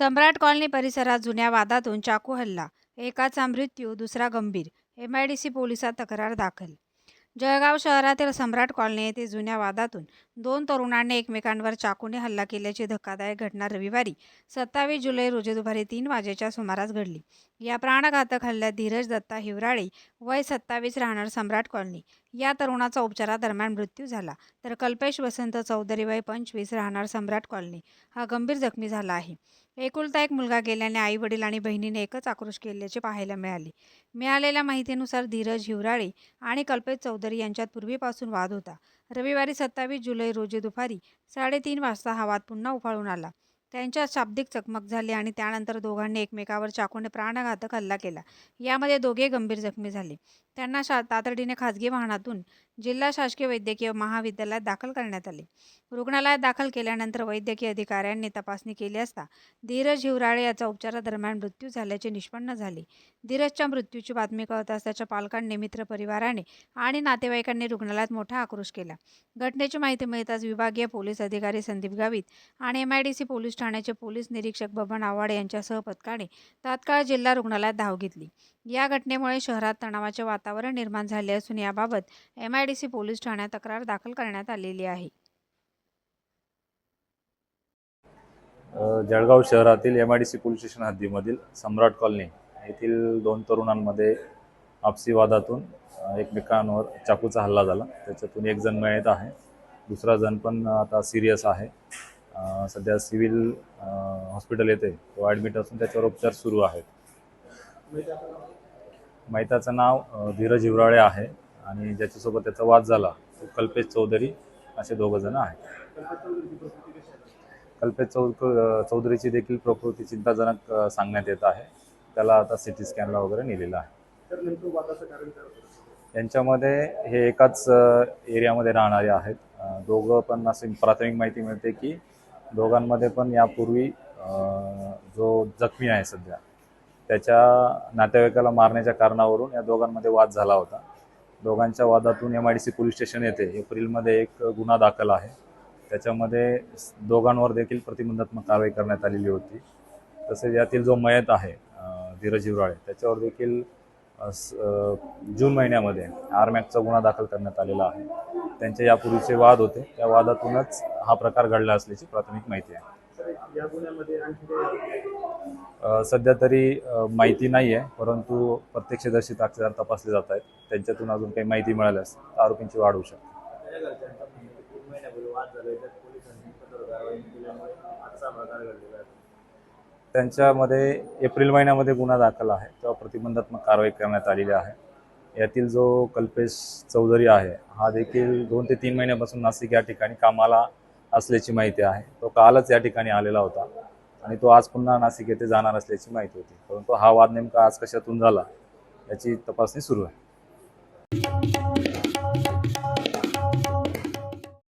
सम्राट colony परिसरात जुन्या वादातून चाकू हल्ला एकाचा मृत्यू दुसरा गंभीर एम आय डी सी पोलिसात तक्रार दाखल. जळगाव शहरातील सम्राट कॉलनी येथे जुन्या वादातून दोन तरुणांनी एकमेकांवर चाकूने हल्ला केल्याची धक्कादायक घटना रविवारी सत्तावीस जुलै रोजी दुपारी तीन वाजेच्या सुमारास घडली. या प्राणघातक हल्ल्यात धीरज दत्ता हिवराळे वय सत्तावीस राहणार सम्राट कॉलनी. या तरुणाचा उपचारादरम्यान मृत्यू झाला तर कल्पेश वसंत चौधरी वय पंचवीस राहणार सम्राट कॉलनी. हा गंभीर जखमी झाला आहे. एकुलता एक मुलगा गेल्याने आई वडील आणि बहिणीने एकच आक्रोश केल्याचे पाहायला मिळाले. मिळालेल्या माहितीनुसार धीरज हिवराळे आणि कल्पेश चौधरी यांच्यात पूर्वीपासून वाद होता. रविवारी सत्तावीस जुलै रोजी दुपारी साडेतीन वाजता हा वाद पुन्हा उफाळून आला. त्यांच्यात शाब्दिक चकमक झाली आणि त्यानंतर दोघांनी एकमेकावर चाकूने प्राणघातक हल्ला केला. यामध्ये दोघे गंभीर जखमी झाले. त्यांना शा तातडीने खासगी वाहनातून जिल्हा शासकीय वैद्यकीय महाविद्यालयात दाखल करण्यात आले. रुग्णालयात दाखल केल्यानंतर वैद्यकीय अधिकाऱ्यांनी तपासणी केली असता धीरज हिवराळे याचा उपचारादरम्यान मृत्यू झाल्याचे निष्पन्न झाले. धीरजच्या मृत्यूची बातमी कळताच त्याच्या पालकांनी मित्र परिवाराने आणि नातेवाईकांनी रुग्णालयात मोठा आक्रोश केला. घटनेची माहिती मिळताच विभागीय पोलीस अधिकारी संदीप गावित आणि M I D C police ठाण्याचे पोलीस निरीक्षक बबन आव्हाड यांच्यासह पथकाने तात्काळ जिल्हा रुग्णालयात धाव घेतली. या घटनेमुळे शहरात तणावाचे वातावरण निर्माण झाले असून याबाबत M I D C police ठाण्यात तक्रार दाखल करण्यात आलेली आहे. जळगाव शहरातील M I D C police station हद्दीमधील Samrat colony येथील दोन तरुणांमध्ये आपसी वादातून एकमेकांवर चाकूचा हल्ला झाला. त्याच्यातून एक जण मिळत आहे दुसरा जण पण आता सिरियस आहे. सध्या सिव्हिल हॉस्पिटल येते तो ॲडमिट असून त्याच्यावर उपचार सुरू आहेत. मैताचं नाव धीरज हिवराळे आहे आणि ज्याच्यासोबत त्याचा वाद झाला तो कल्पेश चौधरी असे दोघं जण आहेत. कल्पेश चौ चौधरीची देखील प्रकृती चिंताजनक सांगण्यात येत आहे. त्याला आता सी टी स्कॅनला वगैरे नेलेलं आहे. यांच्यामध्ये हे एकाच एरियामध्ये राहणारे आहेत. दोघं पण असे प्राथमिक माहिती मिळते की दोघांमध्ये पण यापूर्वी जो जखमी आहे सध्या त्याच्या नातेवाईकाला मारण्याच्या कारणावरून या दोघांमध्ये वाद झाला होता. दोघांच्या वादातून M I D C police station येथे एप्रिलमध्ये एक गुन्हा दाखल आहे. त्याच्यामध्ये दोघांवर देखील प्रतिबंधात्मक कारवाई करण्यात आलेली होती. तसेच यातील जो मयत आहे धीरज हिवराळे त्याच्यावर देखील स- जून महिन्यामध्ये आरमॅकचा गुन्हा दाखल करण्यात आलेला आहे. त्यांचे यापूर्वीचे वाद होते. त्या वादातूनच हा प्रकार घडला असल्याची प्राथमिक माहिती आहे. या गुन्ह्यामध्ये आणखी सध्या तरी माहिती नाही आहे परंतु प्रत्यक्षदर्शी साक्षीदार तपासले जात आहेत. त्यांच्यातून अजून काही माहिती मिळाल्यास आरोपींची वाढ होऊ शकते. त्यांच्यामध्ये एप्रिल महिन्यामध्ये गुन्हा दाखल आहे. तेव्हा प्रतिबंधात्मक कारवाई करण्यात आलेली आहे. यातील जो कल्पेश चौधरी आहे हा देखील दोन ते तीन महिन्यापासून नाशिक या ठिकाणी कामाला असल्याची माहिती आहे. तो कालच या ठिकाणी आलेला होता. आणि तो आज पुन्हा नाशिक येथे जाणार असल्याची माहिती होती. परंतु हा वाद नेमका आज कशातून झाला याची तपासणी सुरू आहे.